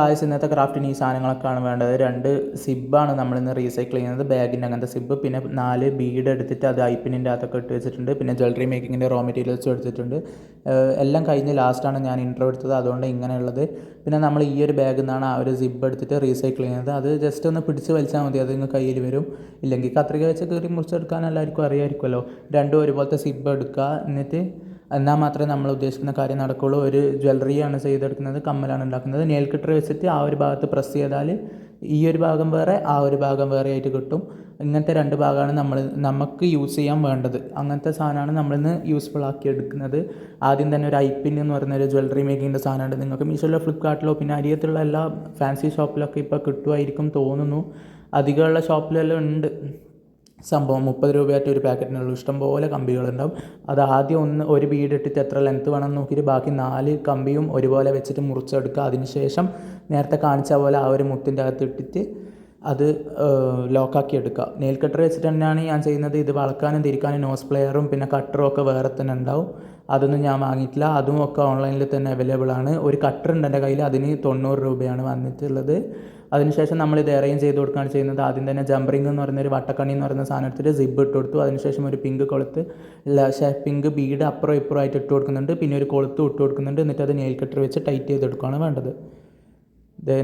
ആയുസ് ഇന്നത്തെ ക്രാഫ്റ്റിന് ഈ സാധനങ്ങളൊക്കെയാണ് വേണ്ടത്. രണ്ട് സിബാണ് നമ്മളിന്ന് റീസൈക്കിൾ ചെയ്യുന്നത്. ബാഗിന്റെ അങ്ങനത്തെ സിബ് പിന്നെ നാല് ബീഡ് എടുത്തിട്ട് അത് ഐപ്പിനിന്റെ അകത്തൊക്കെ ഇട്ട് വെച്ചിട്ടുണ്ട്. പിന്നെ ജ്വല്ലറി മേക്കിങ്ങിന്റെ റോ മെറ്റീരിയൽസും എടുത്തിട്ടുണ്ട്. എല്ലാം കഴിഞ്ഞ് ലാസ്റ്റാണ് ഞാൻ ഇൻട്രോ എടുത്തത്. അതുകൊണ്ട് ഇങ്ങനെയുള്ളത്. പിന്നെ നമ്മൾ ഈ ഒരു ബാഗിൽ നിന്നാണ് ആ ഒരു സിബ് എടുത്തിട്ട് റീസൈക്കിൾ ചെയ്യുന്നത്. അത് ജസ്റ്റ് ഒന്ന് പിടിച്ച് വലിച്ചാൽ മതി. അത് നിങ്ങൾ കയ്യിൽ വരും. ഇല്ലെങ്കിൽ കത്രിക വെച്ച് കയറി മുറിച്ചെടുക്കാൻ എല്ലാവർക്കും അറിയാമായിരിക്കുമല്ലോ രണ്ടും ഒരുപോലത്തെ സിബ് എടുക്കുക. എന്നിട്ട് എന്നാൽ മാത്രമേ നമ്മൾ ഉദ്ദേശിക്കുന്ന കാര്യം നടക്കുകയുള്ളൂ. ഒരു ജ്വല്ലറിയാണ് ചെയ്തെടുക്കുന്നത് കമ്മലാണ് ഉണ്ടാക്കുന്നത്. നെയിൽ വെച്ചിട്ട് ആ ഒരു ഭാഗത്ത് പ്രസ് ചെയ്താൽ ഈ ഒരു ഭാഗം വേറെ ആ ഒരു ഭാഗം വേറെ ആയിട്ട് കിട്ടും. ഇങ്ങനത്തെ രണ്ട് ഭാഗമാണ് നമ്മൾ നമുക്ക് യൂസ് ചെയ്യാൻ വേണ്ടത്. അങ്ങനത്തെ സാധനമാണ് നമ്മളിന്ന് യൂസ്ഫുൾ ആക്കി എടുക്കുന്നത്. ആദ്യം തന്നെ ഒരു ഐപ്പിൻ എന്ന് പറയുന്ന ഒരു ജ്വല്ലറി മേക്കിങ്ങിന്റെ സാധനമുണ്ട്. നിങ്ങൾക്ക് മീഷോയിലോ ഫ്ലിപ്കാർട്ടിലോ പിന്നെ അരിയത്തുള്ള എല്ലാ ഫാൻസി ഷോപ്പിലൊക്കെ ഇപ്പോൾ കിട്ടുമായിരിക്കും തോന്നുന്നു. അധികമുള്ള ഷോപ്പിലെല്ലാം ഉണ്ട്. സംഭവം മുപ്പത് രൂപയായിട്ട് ഒരു പാക്കറ്റിനുള്ളൂ. ഇഷ്ടംപോലെ കമ്പികളുണ്ടാവും അത് ആദ്യം ഒന്ന് ഒരു ബീഡ് ഇട്ടിട്ട് എത്ര ലെങ്ത്ത് വേണം നോക്കിയിട്ട് ബാക്കി നാല് കമ്പിയും ഒരുപോലെ വെച്ചിട്ട് മുറിച്ചെടുക്കുക. അതിനുശേഷം നേരത്തെ കാണിച്ച പോലെ ആ ഒരു മുത്തിന്റെ അകത്ത് ഇട്ടിട്ട് അത് ലോക്കാക്കി എടുക്കുക. നെയിൽ കട്ടർ വെച്ചിട്ട് തന്നെയാണ് ഞാൻ ചെയ്യുന്നത്. ഇത് വളക്കാനും തിരിക്കാനും നോസ് പ്ലെയറും പിന്നെ കട്ടറും ഒക്കെ വേറെ തന്നെ ഉണ്ടാവും. അതൊന്നും ഞാൻ വാങ്ങിയിട്ടില്ല. അതും ഒക്കെ ഓൺലൈനിൽ തന്നെ അവൈലബിൾ ആണ്. ഒരു കട്ടർ ഉണ്ട് എന്റെ കയ്യിൽ. അതിന് തൊണ്ണൂറ് രൂപയാണ് വന്നിട്ടുള്ളത്. അതിനുശേഷം നമ്മൾ ഇത് അറേഞ്ച് ചെയ്ത് കൊടുക്കുകയാണ് ചെയ്യുന്നത്. ആദ്യം തന്നെ ജംബറിംഗ് എന്ന് പറയുന്ന ഒരു വട്ടക്കണ്ണി എന്ന് പറയുന്ന സാധനം എടുത്തിട്ട് സിബ് ഇട്ട് കൊടുത്തു. അതിനുശേഷം ഒരു പിങ്ക് കൊളുത്ത് പിങ്ക് ബീഡ് അപ്പുറം ഇപ്പുറം ആയിട്ട് ഇട്ട് കൊടുക്കുന്നുണ്ട്. പിന്നെ ഒരു കൊളുത്തും ഇട്ട് കൊടുക്കുന്നുണ്ട്. എന്നിട്ട് അത് നെയിൽ കട്ടർ വെച്ച് ടൈറ്റ് ചെയ്തെടുക്കുകയാണ് വേണ്ടത്.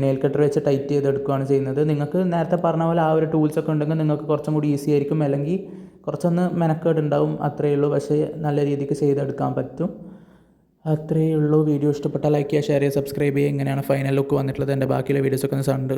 നെയിൽ കട്ടർ വെച്ച് ടൈറ്റ് ചെയ്തെടുക്കുകയാണ് ചെയ്യുന്നത്. നിങ്ങൾക്ക് നേരത്തെ പറഞ്ഞ പോലെ ആ ഒരു ടൂൾസ് ഒക്കെ ഉണ്ടെങ്കിൽ നിങ്ങൾക്ക് കുറച്ചും കൂടി ഈസി ആയിരിക്കും. അല്ലെങ്കിൽ കുറച്ചൊന്ന് മെനക്കേട് ഉണ്ടാവും അത്രയേ ഉള്ളൂ. പക്ഷേ നല്ല രീതിക്ക് ചെയ്തെടുക്കാൻ പറ്റും. അത്രയേ ഉള്ളൂ. വീഡിയോ ഇഷ്ടപ്പെട്ടാൽ ലൈക്ക് ചെയ്യുക ഷെയർ ചെയ്യുക സബ്സ്ക്രൈബ് ചെയ്യുക. എങ്ങനെയാണ് ഫൈനൽ ലുക്ക് വന്നിട്ടുള്ളത്. എന്റെ ബാക്കിയുള്ള വീഡിയോസൊക്കെ ഒന്ന് കണ്ട്